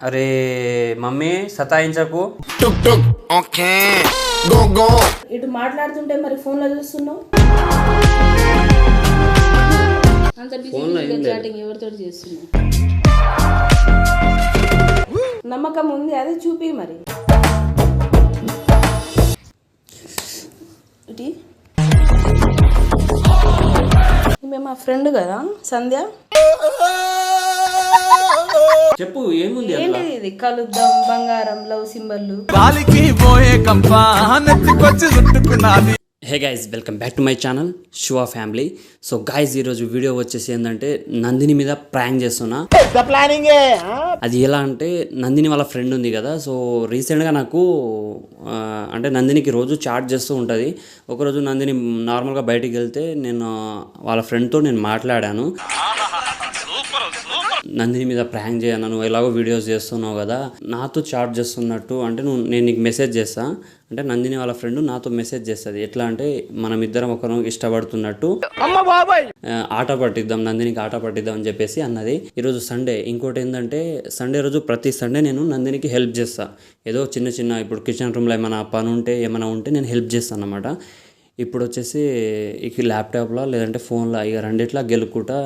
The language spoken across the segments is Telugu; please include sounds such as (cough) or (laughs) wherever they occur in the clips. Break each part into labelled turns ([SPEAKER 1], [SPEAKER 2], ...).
[SPEAKER 1] అరే మమ్మీ సతాయించకు.
[SPEAKER 2] go
[SPEAKER 3] ఇటు మాట్లాడుతుంటే మరి ఫోన్లో చూస్తున్నావు? అంత బిజీ చాటింగ్ ఎవరితో చేస్తున్నావు? నమ్మకం ఉంది అదే చూపి మరి. ఇటీ ఈమె మా ఫ్రెండ్ కదా సంధ్య?
[SPEAKER 1] చెప్పు ఏముంది అట్లా
[SPEAKER 3] ఏంటిది ఇది? కలుద్దాం బంగారం లవ్ సింబల్లు
[SPEAKER 4] గాలికి పోయే కంప నెత్తికొచ్చి చుట్టుకున్నది.
[SPEAKER 1] Hey guys welcome back to my channel Shiva family so guys ఈరోజు వీడియో వచ్చేసి ఏంటంటే నందిని మీద ప్రాంక్ చేస్తున్నా. అది ఎలా అంటే నందిని వాళ్ళ ఫ్రెండ్ ఉంది కదా సో రీసెంట్గా నాకు అంటే నందినికి రోజు చాట్ చేస్తూ ఉంటుంది. ఒకరోజు నందిని నార్మల్గా బయటికి వెళ్తే నేను వాళ్ళ ఫ్రెండ్తో నేను మాట్లాడాను. నందిని మీద ప్రాంక్ చేయను నువ్వు ఎలాగో వీడియోస్ చేస్తున్నావు కదా నాతో చాట్ చేస్తున్నట్టు అంటే నువ్వు నేను నీకు మెసేజ్ చేస్తా. అంటే నందిని వాళ్ళ ఫ్రెండ్ నాతో మెసేజ్ చేస్తుంది. ఎట్లా అంటే మనం ఇద్దరం ఒకరు ఇష్టపడుతున్నట్టు. ఆట పట్టిద్దాం నందినికి ఆట పట్టిద్దాం అని చెప్పేసి అన్నది. ఈరోజు సండే ఇంకోటి ఏంటంటే సండే రోజు ప్రతి సండే నేను నందినికి హెల్ప్ చేస్తా. ఏదో చిన్న చిన్న ఇప్పుడు కిచెన్ రూమ్లో ఏమైనా పని ఉంటే ఏమైనా ఉంటే నేను హెల్ప్ చేస్తాను అనమాట ఇప్పుడు వచ్చేసి ఇక ల్యాప్టాప్లో లేదంటే ఫోన్లో ఇక రెండిట్లా గెలుక్కుంటా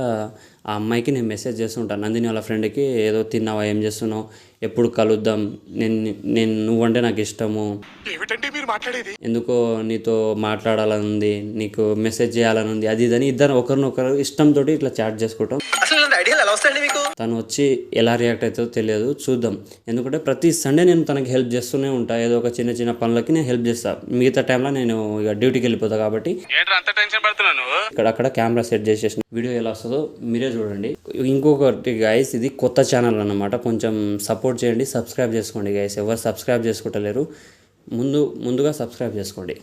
[SPEAKER 1] ఆ అమ్మాయికి నేను మెసేజ్ చేస్తుంటాను నందిని వాళ్ళ ఫ్రెండ్కి ఏదో తిన్నావా ఏం చేస్తున్నావు ఎప్పుడు కలుద్దాం నేను నేను నువ్వంటే నాకు ఇష్టము. ఎందుకో నీతో మాట్లాడాలని ఉంది నీకు మెసేజ్ చేయాలని ఉంది అది ఇదని ఇద్దరు ఒకరినొకరు ఇష్టంతో ఇట్లా చాట్ చేసుకుంటాం. తను వచ్చి ఎలా రియాక్ట్ అవుతుందో తెలియదు. చూద్దాం. ఎందుకంటే ప్రతి సండే నేను తనకి హెల్ప్ చేస్తూనే ఉంటా. ఏదో ఒక చిన్న చిన్న పనులకి నేను హెల్ప్ చేస్తా. మిగతా టైంలో నేను ఇక డ్యూటీకి వెళ్ళిపోతా కాబట్టి. ఇక్కడ అక్కడ కెమెరా సెట్ చేసేసిన వీడియో ఎలా వస్తుందో మీరే చూడండి. ఇంకొకటి గైస్ ఇది కొత్త ఛానల్ అన్నమాట. కొంచెం సపోర్ట్ చేయండి. సబ్స్క్రైబ్ చేసుకోండి గైస్ ఎవరు సబ్స్క్రైబ్ చేసుకుంటలేరు ముందు ముందుగా సబ్స్క్రైబ్ చేసుకోండి.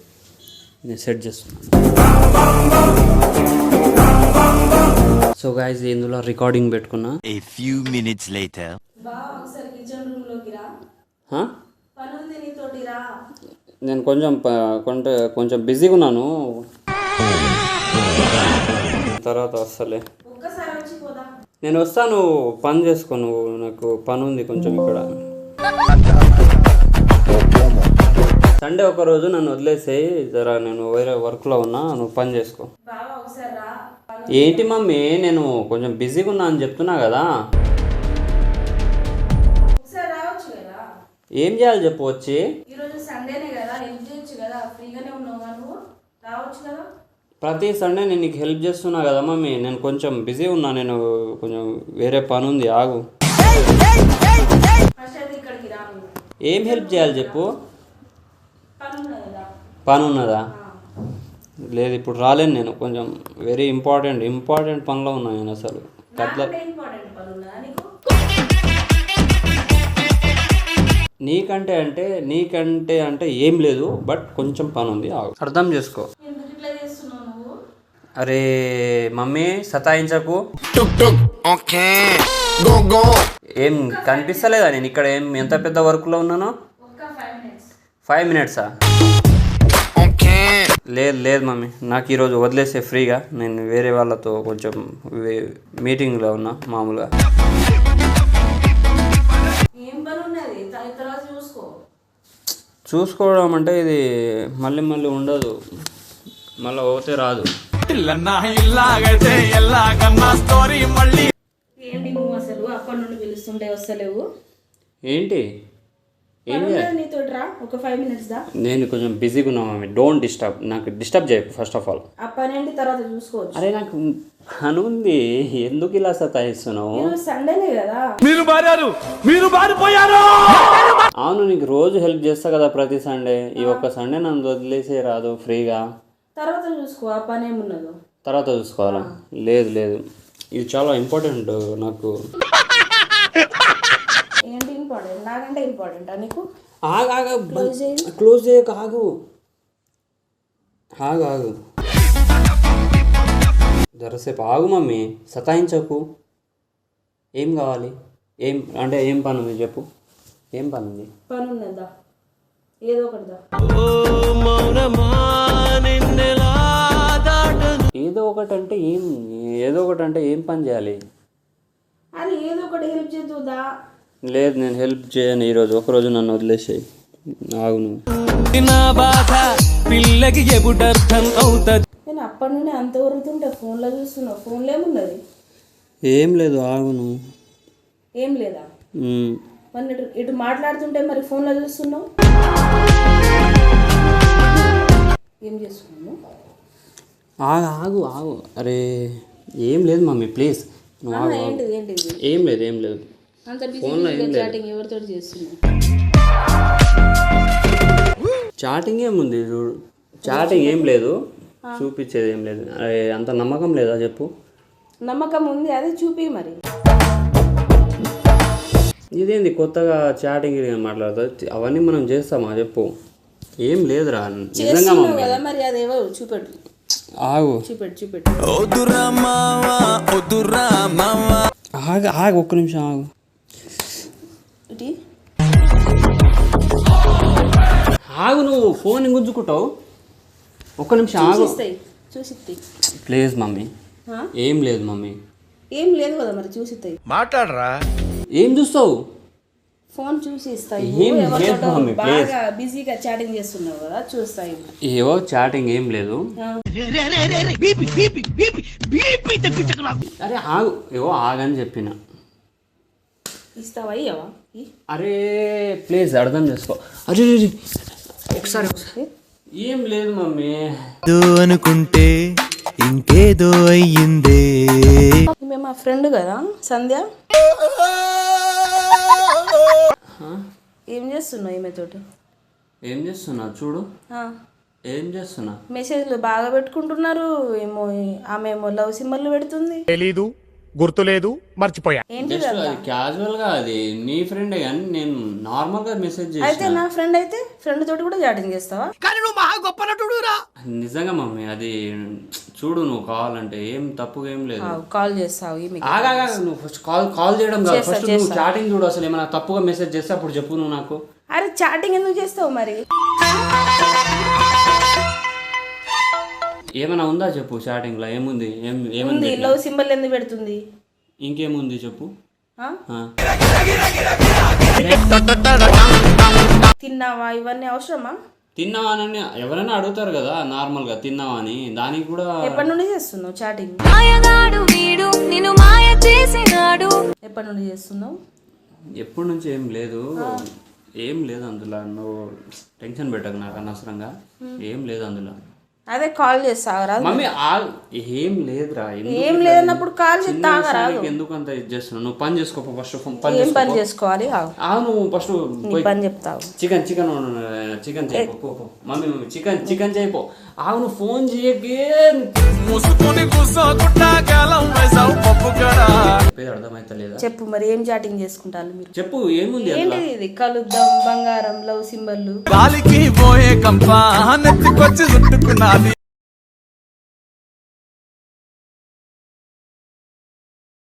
[SPEAKER 1] నేను సెట్ చేస్తున్నాను సో గైస్ ఇందులో రికార్డింగ్ పెట్టుకున్నా.
[SPEAKER 5] A few minutes later.
[SPEAKER 3] బా ఒకసారి కిచెన్ రూమ్లోకి రా.
[SPEAKER 1] హా?
[SPEAKER 3] పని ఉంది నీతోటి రా.
[SPEAKER 1] నేను కొంచెం కొంత కొంచెం బిజీగా ఉన్నాను. తర్వాత వస్తలే.
[SPEAKER 3] ఒక్కసారి వచ్చి పోదా.
[SPEAKER 1] నేను వస్తాను పని చేసుకో నువ్వు. నాకు పని ఉంది కొంచెం ఇక్కడ. సండే ఒక రోజు నన్ను వదిలేసేయి. జరా నేను వేరే వర్క్లో ఉన్నా నువ్వు పని చేసుకో. ఏంటి మమ్మీ? నేను కొంచెం బిజీగా ఉన్నా అని చెప్తున్నా కదా. ఏం చేయాలి చెప్పు వచ్చి?
[SPEAKER 3] ఈరోజు సండేనే కదా హెల్ప్ చేయొచ్చు కదా? ఫ్రీగానే ఉన్నావు కదా నువ్వు? రావచ్చు కదా?
[SPEAKER 1] ప్రతి సండే నేను నీకు హెల్ప్ చేస్తున్నా కదా మమ్మీ. నేను కొంచెం బిజీ ఉన్నా నేను కొంచెం వేరే పని ఉంది ఆగు. ఏం హెల్ప్ చేయాలి చెప్పు?
[SPEAKER 3] పని ఉన్నదా
[SPEAKER 1] లేదు ఇప్పుడు రాలేను నేను. కొంచెం వెరీ ఇంపార్టెంట్ ఇంపార్టెంట్ పనిలో ఉన్నా నేను అసలు. కట్ల
[SPEAKER 3] నాకంటే ఇంపార్టెంట్ పని ఉన్నదా నీకు?
[SPEAKER 1] నీకంటే అంటే నీకంటే అంటే ఏం లేదు బట్ కొంచెం పని ఉంది అర్థం చేసుకో. అరే మమ్మీ సతాయించకు. ఏం కనిపిస్తలేదా నేను ఇక్కడ? ఏం ఎంత పెద్ద వర్క్లో ఉన్నానో?
[SPEAKER 3] ఒక్క ఫైవ్ మినిట్స్
[SPEAKER 1] లేదు లేదు మమ్మీ. నాకు ఈరోజు వదిలేసే ఫ్రీగా. నేను వేరే వాళ్ళతో కొంచెం మీటింగ్లో ఉన్నా మామూలుగా. చూసుకోవడం అంటే ఇది మళ్ళీ మళ్ళీ ఉండదు. మళ్ళీ పోతే రాదు.
[SPEAKER 4] ఇల్లన్నా ఇల్లాగైతే ఎల్లాగన్నా స్టోరీ మళ్ళీ
[SPEAKER 3] ఏంటి నువ్వు అసలు? అప్పటి నుండి పిలుస్తుంటే వస్తలేవు?
[SPEAKER 1] ఏంటి? నేను కొంచెం బిజీగా ఉన్నా మమ్మీ డోంట్ డిస్టర్బ్ నాకు డిస్టర్బ్ చేయకు ఫస్ట్ ఆఫ్ ఆల్
[SPEAKER 3] ఆ పని ఏంటి? తర్వాత చూసుకోవచ్చు.
[SPEAKER 1] అరే నాకు పని ఉంది. ఎందుకు ఇలా సతాయిస్తున్నావు?
[SPEAKER 3] సండేనే కదా.
[SPEAKER 4] మీరు మారారు. మీరు మారిపోయారు.
[SPEAKER 1] అవును నీకు రోజు హెల్ప్ చేస్తా కదా ప్రతి సండే ఈ ఒక్క సండే నన్ను వదిలేసే రాదు ఫ్రీగా
[SPEAKER 3] తర్వాత చూసుకో ఆ పని ఏమున్నదో.
[SPEAKER 1] తర్వాత చూసుకోవాలా? లేదు లేదు. ఇది చాలా ఇంపార్టెంట్ నాకు.
[SPEAKER 3] నాకంటే ఇంపార్టెంటా నీకు?
[SPEAKER 1] ఆగు ఆగు. క్లోజ్ చేయక ఆగు. ఆగు ఆగు. జరసేపు ఆగు మమ్మీ. సతాయించకు. ఏం కావాలి? ఏం అంటే ఏం పని ఉంది చెప్పు. ఏం పని ఉంది?
[SPEAKER 3] పని ఉన్నదా ఏదో ఒకటి
[SPEAKER 1] ఏదో ఒకటి అంటే ఏం ఏదో ఒకటి అంటే ఏం పని చేయాలి?
[SPEAKER 3] అది ఏదో ఒకటి హెల్ప్ చేద్దుదా
[SPEAKER 1] లేదు నేను హెల్ప్ చేయను ఈరోజు. ఒకరోజు నన్ను వదిలేసాయి. ఆగు నువ్వు.
[SPEAKER 6] నా బాధ పిల్లకి ఎప్పుడర్థం అవుతుంది.
[SPEAKER 3] నేను అప్పటి నుండి అంత ఊరుతుంటే ఫోన్లో చూస్తున్నావు. ఫోన్లో ఏమున్నది?
[SPEAKER 1] ఏం లేదు ఆగు నువ్వు.
[SPEAKER 3] ఏం లేదా. మరి ఇటు ఇటు మాట్లాడుతుంటే మరి ఫోన్లో చూస్తున్నావు? ఏం చేస్తున్నావు?
[SPEAKER 1] ఆగు ఆగు ఆగు. అరే ఏం లేదు మమ్మీ ప్లీజ్ నువ్వు ఆగు ఆగు.
[SPEAKER 3] ఏంటిది ఏంటిది?
[SPEAKER 1] ఏం లేదు ఏం లేదు.
[SPEAKER 3] అంత బిజీ. చాటింగ్ ఎవరితో చేస్తున్నావు?
[SPEAKER 1] చాటింగ్ ఏముంది చూడు చాటింగ్ ఏం లేదు. చూపించేది ఏం లేదు. అంత నమ్మకం లేదా చెప్పు?
[SPEAKER 3] నమ్మకం ఉంది అదే చూపి మరి.
[SPEAKER 1] ఇదేంది? కొత్తగా చాటింగ్ మాట్లాడుతుంది అవన్నీ మనం చేస్తామా? చెప్పు. ఏం లేదురా. నిజంగా
[SPEAKER 3] కదా మరి అదేవో చూపెట్టు.
[SPEAKER 1] ఆగు.
[SPEAKER 3] చూపెట్టు చూపెట్టు.
[SPEAKER 1] ఆగు ఆగు ఒక్క నిమిషం ఆగు. ఆగు నువ్వు ఫోన్ గుంజుకుంటావు. ఒక్క నిమిషం ఆగు.
[SPEAKER 3] చూసిస్తాయి చూసిస్తాయి.
[SPEAKER 1] Please mummy? ఏం లేదు మమ్మీ.
[SPEAKER 3] ఏం లేదు కదా మరి చూసిస్తాయి.
[SPEAKER 1] ఏం చూస్తావు?
[SPEAKER 3] ఫోన్ చూసి ఇస్తాయి
[SPEAKER 1] ఏం లేదు
[SPEAKER 3] బాగా బిజీగా చాటింగ్ చేస్తున్నావు కదా చూస్తాయి.
[SPEAKER 1] ఏవో చాటింగ్ ఏం లేదు. అరే ఆగు ఏవో ఆగని చెప్పిన.
[SPEAKER 3] ఇస్తావా.
[SPEAKER 1] అరే ప్లీజ్ అర్థం చేసుకో. అరే. ఒకసారి ఏం లేదు మమ్మీ.
[SPEAKER 6] అనుకుంటే ఇంకేదో అయ్యిందే.
[SPEAKER 3] ఈమె మా ఫ్రెండ్ కదా సంధ్య. ఏం చేస్తున్నావు ఈమెతోటి?
[SPEAKER 1] ఏం చేస్తున్నా చూడు.
[SPEAKER 3] ఆ,
[SPEAKER 1] ఏం చేస్తున్నా
[SPEAKER 3] మెసేజ్లు బాగా పెట్టుకుంటున్నారు ఏమో ఆమె ఏమో లవ్ సింబల్ పెడుతుంది.
[SPEAKER 7] తెలీదు. గుర్తులేదు మర్చిపోయా.
[SPEAKER 1] అది క్యాజువల్గా అది నీ ఫ్రెండే కానీ నేను నార్మల్గా మెసేజ్
[SPEAKER 3] అయితే నా ఫ్రెండ్ అయితే ఫ్రెండ్ తోటి కూడా చాటింగ్ చేస్తావా?
[SPEAKER 1] నిజంగా మమ్మీ అది చూడు నువ్వు కావాలంటే ఏం తప్పుగా ఏం లేదు.
[SPEAKER 3] కాల్ చేస్తావు
[SPEAKER 1] నువ్వు ఫస్ట్ కాల్ కాల్ చేయడం కాదు. ఫస్ట్ నువ్వు. చాటింగ్ చూడు అసలు ఏమైనా తప్పుగా మెసేజ్ చేస్తే అప్పుడు చెప్పు నువ్వు నాకు.
[SPEAKER 3] అరే చాటింగ్ ఎందుకు చేస్తావు మరి? (laughs)
[SPEAKER 1] ఏమైనా ఉందా చెప్పు చాటింగ్లో? ఏముంది? ఏం ఏముంది
[SPEAKER 3] లవ్ సింబల్ ఎందుకు పెడుతుంది?
[SPEAKER 1] ఇంకేముంది చెప్పు.
[SPEAKER 3] తిన్నావా? ఇవన్నీ అవసరమా?
[SPEAKER 1] తిన్నావా అని ఎవరైనా అడుగుతారు కదా నార్మల్గా తిన్నావా అని. దానికి కూడా
[SPEAKER 3] ఎప్పటి నుండి చేస్తున్నావు చాటింగ్
[SPEAKER 8] మాయగాడు వీడు నిన్ను మాయ చేసినాడు.
[SPEAKER 3] ఎప్పటి నుండి చేస్తున్నావు?
[SPEAKER 1] ఎప్పటి నుంచి ఏం లేదు. ఏం లేదు అందులో. నువ్వు టెన్షన్ పెట్టకు నాకు అనవసరంగా. ఏం లేదు అందులో.
[SPEAKER 3] అదే కాల్ చేస్తావు రాదు.
[SPEAKER 1] మమ్మీ ఆ ఏం లేదురా
[SPEAKER 3] ఏం లేదన్నప్పుడు కాల్ ఆగరాదు
[SPEAKER 1] విషయానికి ఎందుకు అంత ఇది చేస్తున్నావు? నువ్వు పని చేసుకో ఫస్ట్ పని
[SPEAKER 3] ఏం పని
[SPEAKER 1] చేసుకో
[SPEAKER 3] చేసుకోవాలి.
[SPEAKER 1] ఆ నువ్వు ఫస్ట్
[SPEAKER 3] పని చెప్తావు
[SPEAKER 1] చికెన్ చికెన్ చికెన్ చేయపో. మమ్మీ మమ్మీ చికెన్ చికెన్ చేయపో ఆవు నువ్వు ఫోన్ చేయకే.
[SPEAKER 4] మూసుకుని గేలం వేసావు పప్పు
[SPEAKER 1] చెప్పేది అర్థమైతే లేదా?
[SPEAKER 3] చెప్పు మరి ఏం చాటింగ్ చేసుకుంటారు మీరు?
[SPEAKER 1] చెప్పు ఏముంది
[SPEAKER 3] ఏంటిది ఇది? కలుద్దాం బంగారం లవ్ సింబల్
[SPEAKER 4] గాలికి పోయే కంప నెత్తికొచ్చి చుట్టుకున్నది